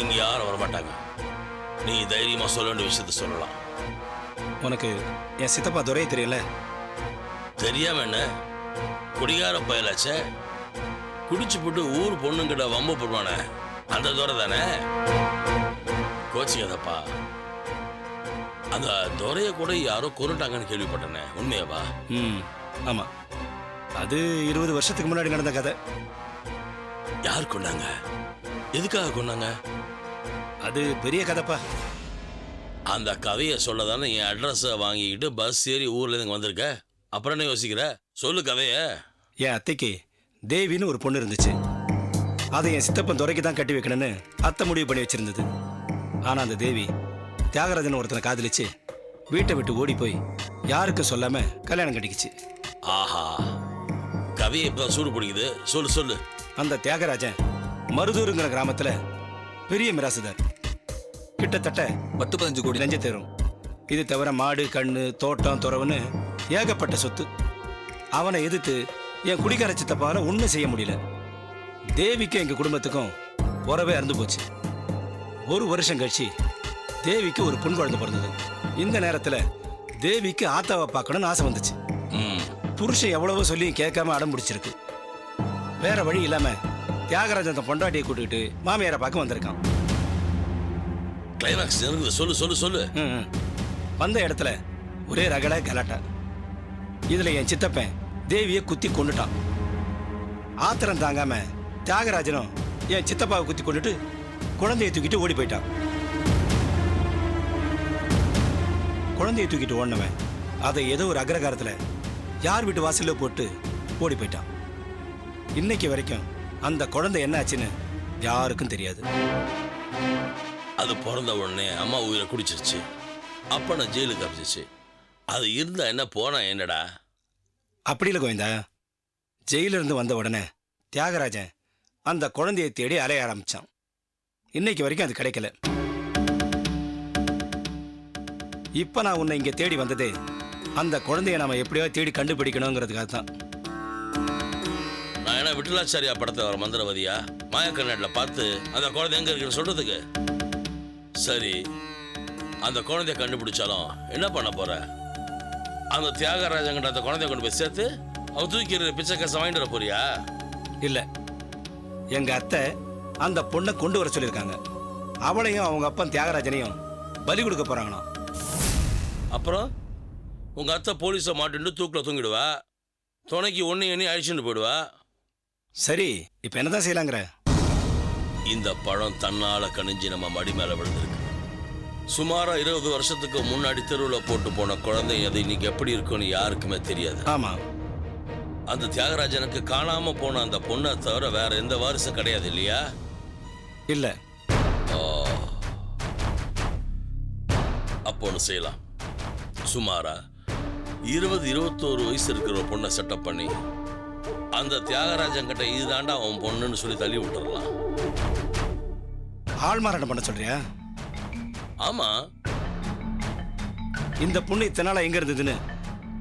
இங்க யாரும் வரமாட்டாங்க. நீ தைரியமா சொல்ல வேண்டிய விஷயத்த சொல்லலாம். உனக்கு என் சித்தப்பா துரையை தெரியல? தெரியாம என்ன? குடிகார பயலாச்சே. குடிச்சு போட்டு ஊர் பொண்ணுங்கிட்ட வம்பு போடுவானே. அந்த தூரம் தானே? கோச்சிக்காதப்பா. அந்த துரைய கூட யாரோ கொண்டுட்டாங்கன்னு கேள்விப்பட்டனே. உண்மையாவா ம் ஆமாம் அது இருபது வருஷத்துக்கு முன்னாடி நடந்த கதை. யார் கொண்டாங்க எதுக்காக கொண்டாங்க அது பெரிய கதைப்பா. அந்த கதையை சொல்ல தானே என் அட்ரஸை வாங்கிக்கிட்டு பஸ் ஏறி ஊர்ல இருந்து வந்திருக்க? அப்புறம் என்ன யோசிக்கிற? சொல்லு கதைய. என் அத்தைக்கு தேவின்னு ஒரு பொண்ணு இருந்துச்சு. அதை என் சித்தப்பன் துரைக்கு தான் கட்டி வைக்கணும்னு அத்தை முடிவு பண்ணி வச்சிருந்தது. ஆனால் அந்த தேவி தியாகராஜன் ஒருத்தனை காதலிச்சு வீட்டை விட்டு ஓடி போய் யாருக்கும் சொல்லாம கல்யாணம் கட்டிக்கிச்சு. ஆஹா. கதையை இப்போ சூடு பிடிக்குது. சொல்லு சொல்லு. அந்த தியாகராஜன் மருதூருங்கிற கிராமத்துல பெரிய மிராசுதார். கிட்டத்தட்ட பத்து பதினஞ்சு கோடி லஞ்ச தேரும். இது தவிர மாடு கண்ணு தோட்டம் துறவுன்னு ஏகப்பட்ட சொத்து. அவனை எதிர்த்து என் குடிக்கார சித்தப்பால ஒன்றும் செய்ய முடியல. தேவிக்கும் எங்க குடும்பத்துக்கும் உறவே அறுந்து போச்சு. ஒரு வருஷம் கழிச்சு தேவிக்கு ஒரு பொன் குழந்தை பிறந்தது. இந்த நேரத்துல தேவிக்கு ஆத்தாவை பார்க்கணும்னு ஆசை வந்துச்சு. புருஷன் எவ்வளவோ சொல்லியும் கேட்காம அடம் பிடிச்சிருக்கு. வேற வழி இல்லாம தியாகராஜன் பொண்டாட்டியை கூட்டிட்டு மாமியாரை பார்க்க வந்திருக்கான். கிளைமேக்ஸ் நெருங்குது சொல்லு சொல்லு சொல்லு. வந்த இடத்துல ஒரே ரகட கலாட்டா. இதுல என் சித்தப்பன் தேவியை குத்தி கொண்டுட்டான் ஆத்திரம் தாங்காம தியாகராஜனும் என் சித்தப்பாவை குத்தி கொண்டுட்டு குழந்தையை தூக்கிட்டு ஓடி போயிட்டான். குழந்தையை தூக்கிட்டு ஓடினவன் அதை ஏதோ ஒரு அக்ரகாரத்தில் யார் வீட்டு வாசலில் போட்டு ஓடி போயிட்டான். இன்னைக்கு வரைக்கும் அந்த குழந்தை என்ன ஆச்சுன்னு யாருக்கும் தெரியாது. அது பிறந்த உடனே அம்மா உயிரை குடிச்சிருச்சு. அப்ப நான் ஜெயிலுக்கு அப்பிச்சிச்சு அது இருந்தா என்ன போனா என்னடா? அப்படி இல்லை கோவிந்தா. ஜெயில இருந்து வந்த உடனே தியாகராஜன் அந்த குழந்தையை தேடி அலைய ஆரம்பிச்சான். இன்னைக்கு வரைக்கும் அது கிடைக்கல. இப்ப நான் உன்னை இங்க தேடி வந்ததே அந்த குழந்தைய நாம எப்படியோ தேடி கண்டுபிடிக்கணுங்கிறதுக்காக தான். நான் என்ன விட்டலாச்சாரியா படத்தை வர மந்திரவதியா? மாயக்கண்ணாடில் பார்த்து அந்த குழந்தை எங்க இருக்குன்னு சொல்றதுக்கு? சரி. அந்த குழந்தைய கண்டுபிடிச்சாலும் என்ன பண்ண போற? அந்த தியாகராஜங்கிட்ட அந்த குழந்தைய கொண்டு போய் சேர்த்து அவ தூக்கி பிச்சை காசை வாங்கிட்டு வர போறியா? இல்ல. எங்க அத்தை அந்த பொண்ணை கொண்டு வர சொல்லியிருக்காங்க. அவளையும் அவங்க அப்பன் தியாகராஜனையும் பலி கொடுக்க போறாங்களாம். அப்புறம்? உங்க அத்தை போலீஸை மாட்டிட்டு தூக்கில் தூங்கிடுவா? துணைக்கு ஒன்று எண்ணி அழிச்சுட்டு போயிடுவா? சரி இப்ப என்னதான் செய்யலாங்கிற? இந்த பழம் தன்னால கணிஞ்சு நம்ம மடி மேல விழுந்திருக்கு. சுமாரா இருபது வருஷத்துக்கு முன்னாடி தெருவில் போட்டு போன குழந்தை அது இன்னைக்கு எப்படி இருக்குன்னு யாருக்குமே தெரியாது. ஆமா. அந்த தியாகராஜனுக்கு காணாம போன அந்த பொண்ணை தவிர வேற எந்த வாரிசும் கிடையாது இல்லையா? இல்ல. அப்போ ஒன்று செய்யலாம். சுமாரா இருபது இருபத்தோரு வயசு இருக்கிற பொண்ணை செட்டப் பண்ணி அந்த தியாகராஜன் கிட்ட இதுதாண்டா அவன் பொண்ணுன்னு சொல்லி தள்ளி விட்டுறலாம். ஆள் மாறாட்டம் பண்ண சொல்றியா? ஆமா. இந்த பொண்ணு இத்தனை நாளா எங்க இருந்ததுன்னு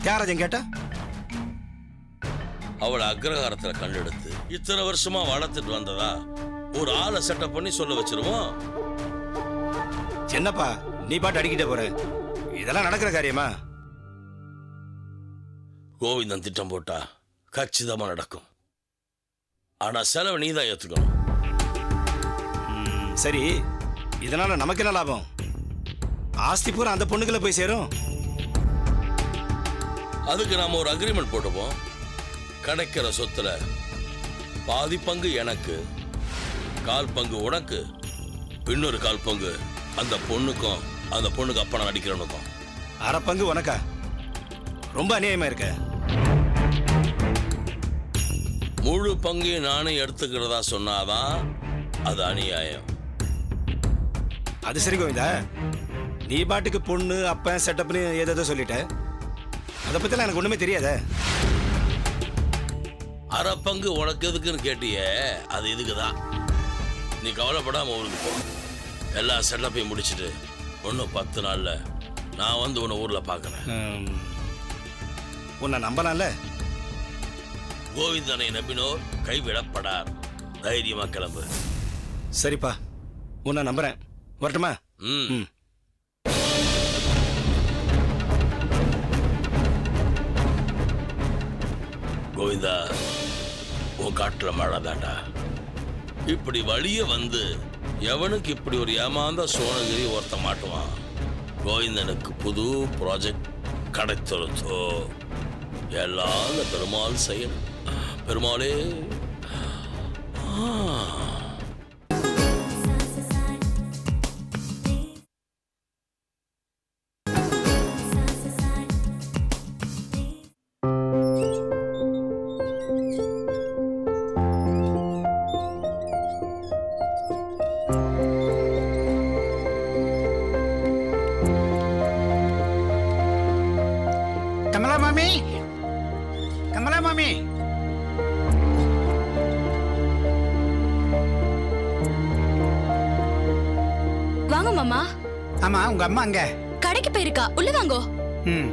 தியாகராஜன் கேட்டா? அவளை அக்ரஹாரத்துல கண்டெடுத்து இத்தனை வருஷமா வளர்த்துட்டு வந்ததா? ஒரு ஆளை செட்டப் பண்ணி சொல்ல வச்சிருவோம்? என்னப்பா நீ பாட்டு அடிக்கிட்டே போற? இதெல்லாம் நடக்கிற காரியமா? கோவிந்தன் திட்டம் போட்டா கச்சிதமா நடக்கும். ஆனா செலவு நீதான் ஏத்துக்கணும். ம், சரி இதனால நமக்கு என்ன லாபம்? ஆஸ்தி பூரா அந்த பொண்ணுக்குள்ள போய் சேரும். அதுக்கு நாம ஒரு அக்ரிமெண்ட் போட்டுப்போம். கிடைக்கிற சொத்துல பாதி பங்கு எனக்கு கால் பங்கு உனக்கு இன்னொரு கால் பங்கு அந்த பொண்ணுக்கும் அந்த பொண்ணுக்கு அப்பா நடிக்கிறவனுக்கும் அரை பங்கு உனக்கா? ரொம்ப அநியாயமா இருக்க. முழு பங்கையும் நானே எடுத்துக்கிறதா சொன்னாதான் அது அநியாயம். அது சரி கோவிந்தா. நீ பாட்டுக்கு பொண்ணு அப்பன் செட்டப்னு ஏதேதோ சொல்லிட்ட. அதை பத்திலாம் எனக்கு ஒண்ணுமே தெரியாதே. அரை பங்கு உனக்கு எதுக்குன்னு கேட்டியே? அது இதுக்கு தான் நீ கவலைப்படாம ஊருக்கு போ. எல்லா செட்டப்பையும் முடிச்சிட்டு ஒன்றும் பத்து நாள்ல நான் வந்து உன்னை ஊர்ல பார்க்கறேன் உன்னை நம்பலாம்ல? கோவிந்தனை நம்பினோர் கைவிடப்படார். தைரியமா கிளம்பு. சரிப்பா. உன்னை நம்புறேன். வரட்டுமா? ம். கோவிந்தா உன் காட்டுற மழை தாண்டா இப்படி வழிய வந்து எவனுக்கு இப்படி ஒரு ஏமாந்த சோனகிரி ஒருத்த மாட்டுவான்? கோவிந்தனுக்கு புது ப்ராஜெக்ட் கிடைத்திருத்தோ எல்லாம் பெருமாள் செய்யணும். பெருமாளே. ஆ. கமலா மாமி வாங்க மாமா. ஆமா உங்க அம்மா அங்க. கடைக்கு போயிருக்கா. உள்ள வாங்கோ. ம்.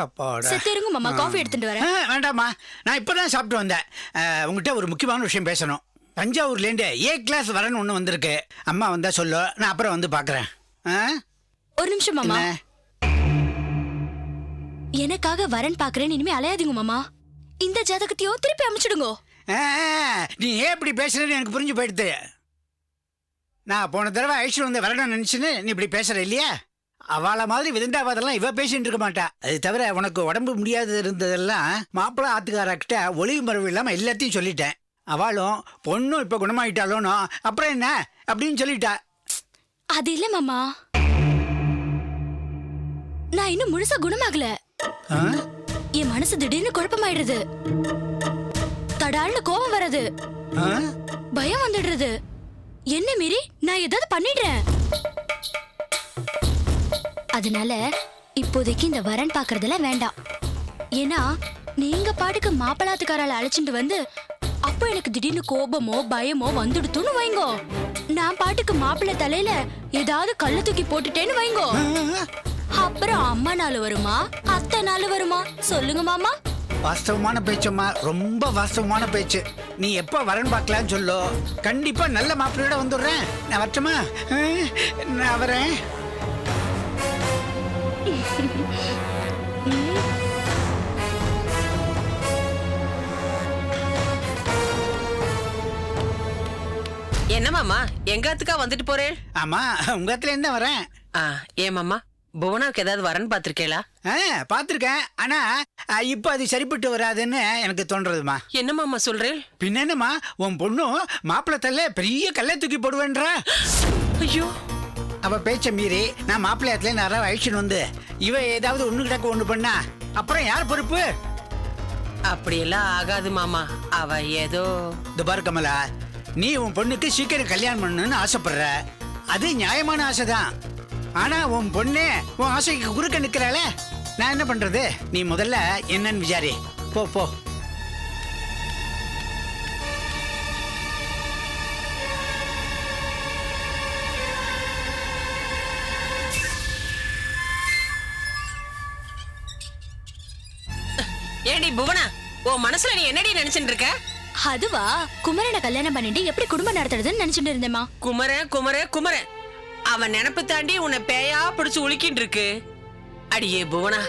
அப்பாடா செத்து இருங்க மாமா காஃபி எடுத்துட்டு ஆ, வரேன் வேண்டாம்மா. நான் இப்பதான் சாப்பிட்டு வந்தேன். ஆ, உங்ககிட்ட ஒரு முக்கியமான விஷயம் பேசணும். தஞ்சாவூர்லேருந்து ஏ கிளாஸ் வரணும் ஒன்று வந்திருக்கு. அம்மா வந்தா சொல்லு. நான் அப்புறம் வந்து பார்க்குறேன் ஆ? ஒரு நிமிஷம் மாமா. என்ன? எனக்காக வரன் பாக்குறேன்னு இனிமே அலையாதீங்க மாமா. இந்த ஜாதகத்தையும் திருப்பி அமைச்சிடுங்கோ. ஆ, நீ ஏன் இப்படி பேசுறேன்னு எனக்கு புரிஞ்சு போயிடுது. நான் போன தடவை ஐஸ்வர் வந்து வரணும்னு நினைச்சுன்னு நீ இப்படி பேசுற இல்லையா? அவளை மாதிரி விதண்டாவாதெல்லாம் இவ பேசிட்டு இருக்க மாட்டா. அது தவிர உனக்கு உடம்பு முடியாது இருந்ததெல்லாம் மாப்பிள்ளை ஆத்துக்காரர்கிட்ட ஒளிவு மறைவு இல்லாம எல்லாத்தையும் சொல்லிட்டேன். அவளும் பொண்ணும் இப்ப குணமாயிட்டாலோனோ அப்புறம் என்ன அப்படின்னு சொல்லிட்டா. அது இல்ல மாமா. நான் இன்னும் முழுசா குணமாகல? என் மனசு திடீர்னு குழப்பமாயிடுறது தடால்னு கோபம் வர்றது? பயம் வந்துடுறது. என்ன மீறி நான் ஏதாவது பண்ணிடுறேன். அதனால இப்போதைக்கு இந்த வரன் பாக்குறதெல்லாம் வேண்டாம். ஏன்னா நீங்க பாட்டுக்கு மாப்பிளாத்துக்காரால அழைச்சிட்டு வந்து அப்போ எனக்கு திடீர்னு கோபமோ பயமோ வந்துடுத்துன்னு வைங்கோ. நான் பாட்டுக்கு மாப்பிள்ள தலையில ஏதாவது கல்ல தூக்கி போட்டுட்டேன்னு வைங்கோ. அப்புறம் அம்மா நாள் வருமா? அத்தை நாள் வருமா? சொல்லுங்க மாமா. வாஸ்தவமான பேச்சம்மா ரொம்ப வாஸ்தவமான பேச்சு. நீ எப்ப வரன் பார்க்கலான்னு சொல்லோ கண்டிப்பா நல்ல மாப்பிள்ளையோட வந்துடுறேன். நான் வரட்டுமா? நான் வரேன். என்ன மாமா? எங்காத்துக்கா வந்துட்டு போறேன் ஆமா உங்க இருந்து தான் வரேன். ஆ ஏன் மாமா? புவனாவுக்கு ஏதாவது வரன் பாத்திருக்கேளா ஆ பார்த்துருக்கேன். ஆனா இப்ப அது சரிப்பட்டு வராதுன்னு எனக்கு தோன்றதுமா. என்ன மாமா சொல்றேன் பின்ன என்னம்மா உன் பொண்ணும் மாப்பிள்ளை தள்ள பெரிய கல்லை தூக்கி போடுவேன்றா. ஐயோ அவ பேச்ச மீறி நான் மாப்பிள்ளையத்துல நிறைய அழிச்சுன்னு வந்து இவ ஏதாவது ஒண்ணு கிடக்க ஒண்ணு பண்ணா அப்புறம் யார் பொறுப்பு? அப்படியெல்லாம் ஆகாது மாமா. அவ ஏதோ இந்த பாரு கமலா நீ உன் பொண்ணுக்கு சீக்கிரம் கல்யாணம் பண்ணணும்னு ஆசைப்படுற. அது நியாயமான ஆசைதான். ஆனா உன் பொண்ணு உன் ஆசைக்கு குறுக்க நிக்கிறாளே. நான் என்ன பண்றது? நீ முதல்ல என்னன்னு விசாரி. போ போ. என்னடி நினைச்சிட்டு இருக்க? அதுவா? குமரனை கல்யாணம் பண்ணிட்டு எப்படி குடும்பம் நடத்துறதுன்னு நினைச்சிட்டு இருந்தேமா குமரன் குமரன் குமரன் அவன் நினப்பு தாண்டி உன்னை பேயா பிடிச்சு உலுக்கிட்டு இருக்கு. அடியே புவனா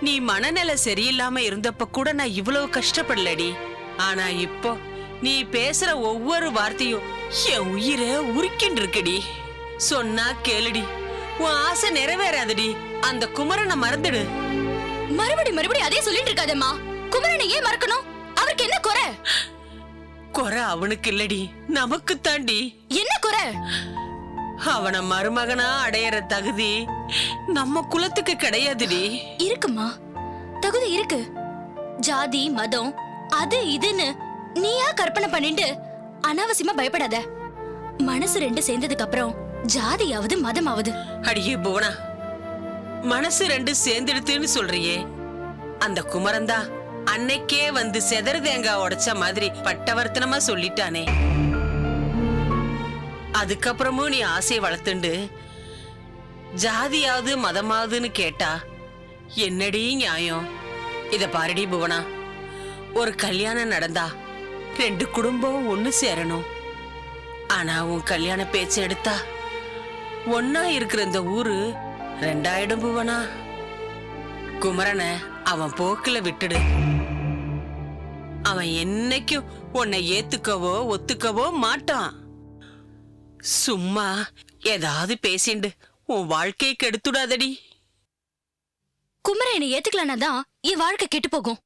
நீ மனநிலை சரியில்லாம இருந்தப்ப கூட நான் இவ்வளவு கஷ்டப்படலடி. ஆனா இப்போ நீ பேசுற ஒவ்வொரு வார்த்தையும் என் உயிரை உருக்கின்னு இருக்குடி. சொன்னா கேளுடி. உன் ஆசை நிறைவேறாதடி. அந்த குமரனை மறந்துடு. மறுபடி மறுபடி அதே சொல்லிட்டு இருக்காதேம்மா. குமரனை ஏன் மறக்கணும்? அவருக்கு என்ன குறை? குறை அவனுக்கு இல்லடி. நமக்கு தாண்டி. என்ன குறை? அவனை மருமகனா அடையற தகுதி நம்ம குலத்துக்கு கிடையாதுடி. இருக்குமா? தகுதி இருக்கு. ஜாதி மதம் அது இதுன்னு நீயா கற்பனை பண்ணிட்டு அனாவசியமா பயப்படாத. மனசு ரெண்டு சேர்ந்ததுக்கு அப்புறம் ஜாதியாவது மதமாவது. அடியே புவனா மனசு ரெண்டு சேர்ந்துடுத்துன்னு சொல்றியே. அந்த குமரன் தான் அன்னைக்கே வந்து செதறு தேங்காய் உடைச்ச மாதிரி பட்டவர்த்தனமா சொல்லிட்டானே. அதுக்கப்புறமும் நீ ஆசையை வளர்த்துண்டு. ஜாதியாவது மதமாவதுன்னு கேட்டா என்னடி நியாயம்? இத பாருடி புவனா. ஒரு கல்யாணம் நடந்தா ரெண்டு குடும்பம் ஒன்று சேரணும். ஆனா உன் கல்யாண பேச்சு எடுத்தா ஒன்னா இருக்கிற இந்த ஊரு ரெண்டாயிடும் புவனா. குமரனை அவன் போக்குல விட்டுடு. அவன் என்னைக்கும் உன்னை ஏத்துக்கவோ ஒத்துக்கவோ மாட்டான். சும்மா ஏதாவது பேசிண்டு உன் வாழ்க்கையை கெடுத்துடாதடி. குமர என்னை ஏத்துக்கலனா தான் என் வாழ்க்கை கெட்டு போகும்.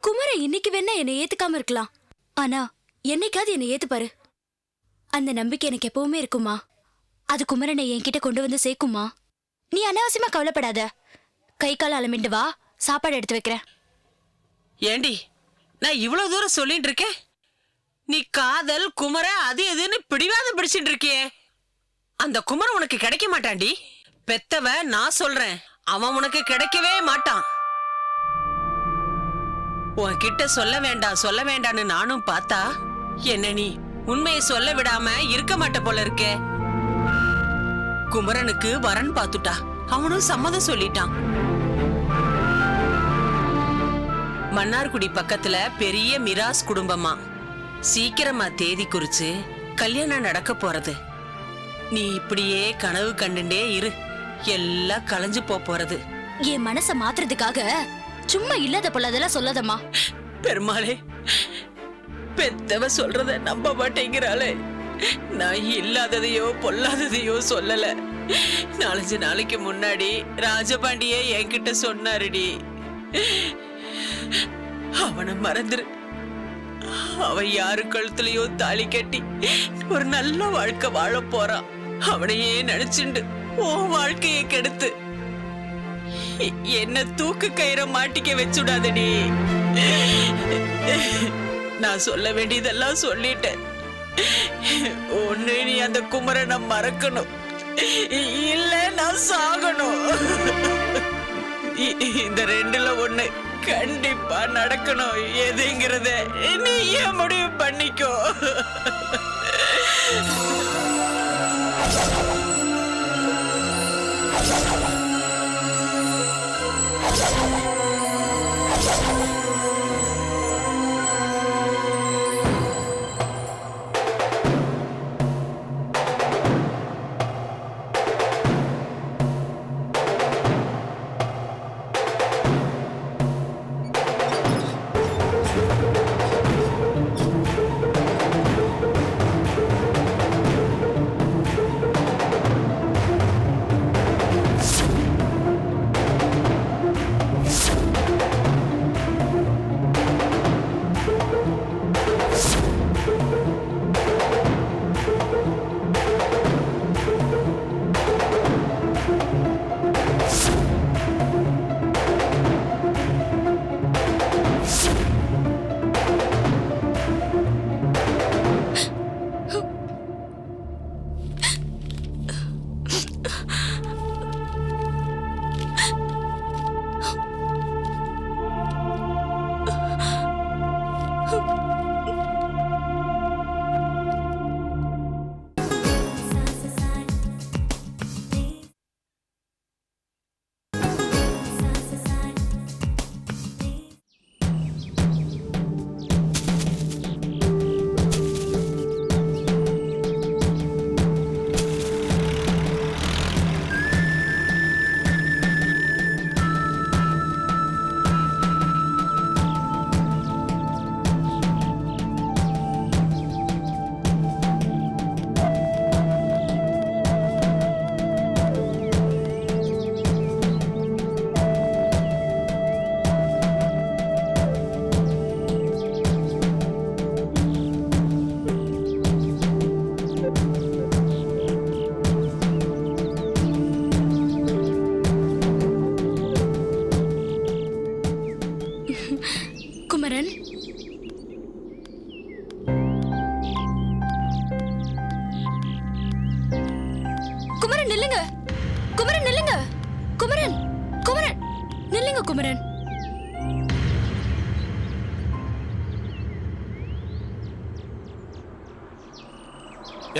குமரன் இன்னைக்கு வேணா என்னை ஏத்துக்காம இருக்கலாம். ஆனா என்னைக்காவது என்னை ஏத்துப்பாரு. அந்த நம்பிக்கை எனக்கு எப்பவுமே இருக்குமா? அது குமரனை என்கிட்ட கொண்டு வந்து சேர்க்குமா? நீ அனாவசியமா கவலைப்படாத. கை கால் அலமிண்டு வா. சாப்பாடு எடுத்து வைக்கிறேன். ஏண்டி நான் இவ்வளவு தூரம் சொல்லிட்டு இருக்கேன்? நீ காதல் குமர அது எதுன்னு பிடிவாதம் பிடிச்சிட்டு இருக்கியே. அந்த குமரன் உனக்கு கிடைக்க மாட்டான்டி. பெத்தவ நான் சொல்றேன் அவன் உனக்கு கிடைக்கவே மாட்டான். உன்கிட்ட சொல்ல வேண்டாம் சொல்ல வேண்டான்னு நானும் பார்த்தா என்ன நீ உண்மையை சொல்ல விடாம இருக்க மாட்ட போல இருக்கே. குமரனுக்கு வரன் பார்த்துட்டா. அவனும் சம்மதம் சொல்லிட்டான். மன்னார்குடி பக்கத்துல பெரிய மிராஸ் குடும்பமா. சீக்கிரமா தேதி குறிச்சு கல்யாணம் நடக்க போறது. நீ இப்படியே கனவு கண்டுண்டே இரு. எல்லாம் களைஞ்சு போப் போறது. என் மனச மாத்துறதுக்காக சும்மா இல்லாத பொல்லாதெல்லாம் சொல்லாதம்மா. பெருமாளே பெத்தவ சொல்றத நம்ப மாட்டேங்கிறாளே. நான் இல்லாததையோ பொல்லாததையோ சொல்லல. நாலஞ்சு நாளைக்கு முன்னாடி ராஜபாண்டியே என்கிட்ட சொன்னாருடி. அவனை மறந்துரு. அவன் யாரு கழுத்துலயோ தாலி கட்டி ஒரு நல்ல வாழ்க்கை வாழ போறான் அவனையே நினைச்சுண்டு ஓ வாழ்க்கையை கெடுத்து. என்ன தூக்கு கயிற மாட்டிக்க வச்சுடாதடி. நான் சொல்ல வேண்டியதெல்லாம் சொல்லிட்டேன். ஒண்ணு நீ அந்த குமரனை மறக்கணும். இல்ல நான் சாகணும். இந்த ரெண்டுல ஒண்ணு கண்டிப்பா நடக்கணும். எதுங்கிறத நீ முடிவு பண்ணிக்கோ. குமரன்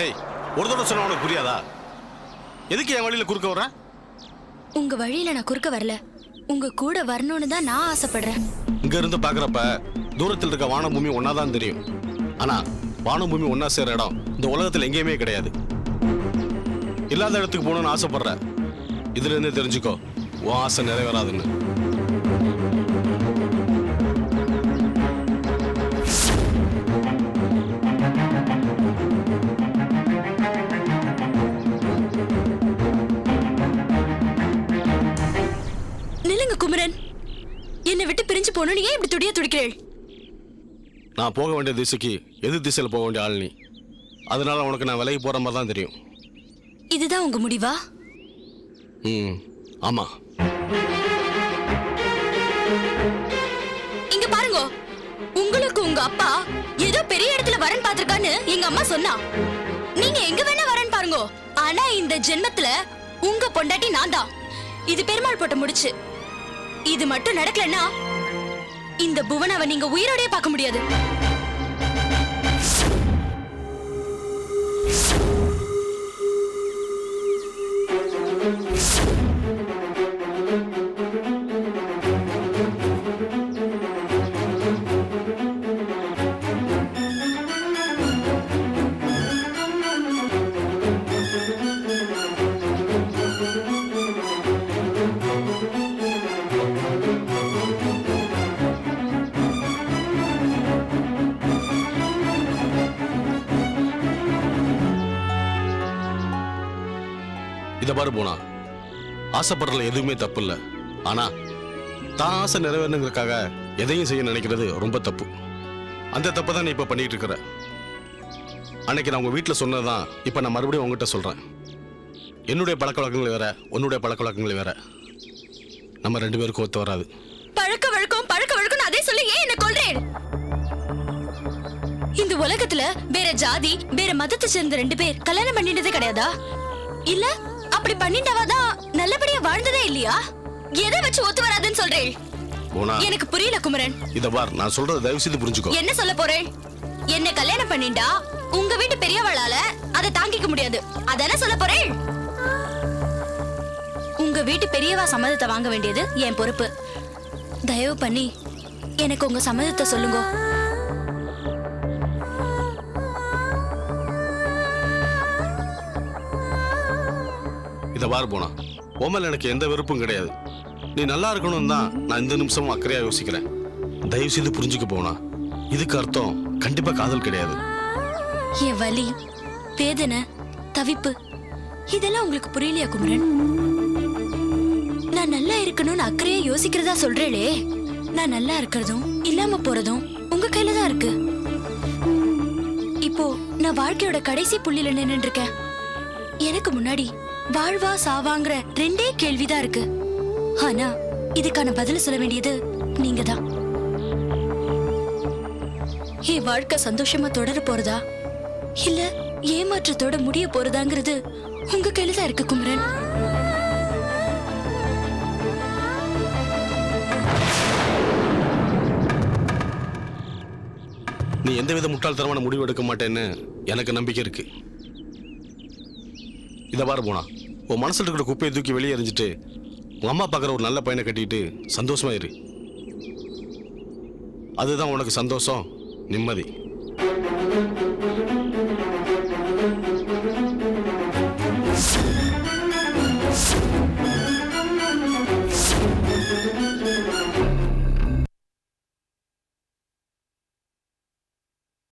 ஏய் ஒரு தடவை சொன்னா உனக்கு புரியாதா? எதுக்கு என் வழியில குறுக்க வர உங்க வழியில நான் குறுக்க வரல. உங்க கூட வரணும்னு தான் நான் ஆசைப்படுறேன். இங்க இருந்து பாக்குறப்ப தூரத்தில் இருக்க வான பூமி ஒன்னா தான் தெரியும். ஆனா வான பூமி ஒன்னா சேர இடம் இந்த உலகத்துல எங்கேயுமே கிடையாது. இல்லாத இடத்துக்கு போகணும்னு ஆசைப்படுற. இதுல இருந்து தெரிஞ்சுக்கோ உன் ஆசை நிறைவேறாதுன்னு. குமரன். என்னை விட்டு பிரிஞ்சு போகணும்னு ஏன் இப்படி துடியா துடிக்கிறேள்? நான் போக வேண்டிய திசைக்கு எதிர் திசையில் போக வேண்டிய ஆள் நீ. அதனால உனக்கு நான் விலகி போற மாதிரி தான் தெரியும். இதுதான் உங்க முடிவா? ம் ஆமா. இங்க பாருங்க. உங்களுக்கு உங்க அப்பா ஏதோ பெரிய இடத்துல வரன் பாத்திருக்கான்னு எங்க அம்மா சொன்னா. நீங்க எங்க வேணா வரன் பாருங்க. ஆனா இந்த ஜென்மத்துல உங்க பொண்டாட்டி நான் தான். இது பெருமாள் போட்ட முடிச்சு. இது மட்டும் நடக்கலன்னா இந்த புவனாவை நீங்க உயிரோடய பார்க்க முடியாது. இதை பாரு போனா. ஆசைப்படுறதுல எதுவுமே தப்பு இல்லை ஆனால் தான் ஆசை நிறைவேறணுங்கிறதுக்காக எதையும் செய்ய நினைக்கிறது ரொம்ப தப்பு. அந்த தப்பை தான் நீ இப்போ பண்ணிட்டு இருக்கிற. அன்னைக்கு நான் உங்கள் வீட்டில் சொன்னது தான் இப்போ நான் மறுபடியும் உங்ககிட்ட சொல்கிறேன் என்னுடைய பழக்க வழக்கங்கள் வேற உன்னுடைய பழக்க வழக்கங்கள் வேற. நம்ம ரெண்டு பேருக்கும் ஒத்து வராது. பழக்க வழக்கம் பழக்க வழக்கம் அதே சொல்லி ஏன் என்ன கொள்றேன் இந்த உலகத்துல வேற ஜாதி வேற மதத்தை சேர்ந்த ரெண்டு பேர் கல்யாணம் பண்ணிட்டதே கிடையாதா? இல்ல அப்படி பண்ணிட்டவாதான் நல்லபடியா வாழ்ந்ததே இல்லையா? எதை வச்சு ஒத்து வராதுன்னு சொல்றேன் எனக்கு புரியல குமரன். இதை பார் நான் சொல்றதை தயவு செய்து புரிஞ்சுக்கோ. என்ன சொல்ல போறேன் என்ன கல்யாணம் பண்ணிண்டா உங்க வீட்டு பெரியவளால அதை தாங்கிக்க முடியாது. அதானே சொல்ல போறேன் உங்க வீட்டு பெரியவா சம்மதத்தை வாங்க வேண்டியது என் பொறுப்பு. தயவு பண்ணி எனக்கு உங்க சம்மதத்தை சொல்லுங்க. இதை வார் போனா. உன் எனக்கு எந்த வெறுப்பும் கிடையாது. நீ நல்லா இருக்கணும் தான் நான் இந்த நிமிஷமும் அக்கறையாக யோசிக்கிறேன். தயவு செய்து புரிஞ்சுக்க போனா. இதுக்கு அர்த்தம் கண்டிப்பா காதல் கிடையாது. என் வலி வேதனை தவிப்பு இதெல்லாம் உங்களுக்கு புரியலையா குமரன்? நான் நல்லா இருக்கணும்னு அக்கறையா யோசிக்கிறதா சொல்றேளே. நான் நல்லா இருக்கிறதும் இல்லாம போறதும் உங்க கையில தான் இருக்கு. இப்போ நான் வாழ்க்கையோட கடைசி புள்ளியில நின்று இருக்கேன். எனக்கு முன்னாடி வாழ்வா சாவாங்கிற ரெண்டே கேள்விதான் இருக்கு. ஆனா இதுக்கான பதில் சொல்ல வேண்டியது நீங்க தான் என் வாழ்க்கை சந்தோஷமா தொடர போறதா? இல்ல ஏமாற்றத்தோட முடிய போறதாங்கிறது உங்க கையில தான் இருக்கு குமரன். நீ எந்தவித முட்டாள்தனமான முடிவு எடுக்க மாட்டேன்னு எனக்கு நம்பிக்கை இருக்கு. இதை பாரு போனா உன் மனசில் இருக்கிற குப்பையை தூக்கி வெளியே எறிஞ்சிட்டு உங்கள் அம்மா பார்க்குற ஒரு நல்ல பையனை கட்டிட்டு சந்தோஷமா இரு. அதுதான் உனக்கு சந்தோஷம் நிம்மதி.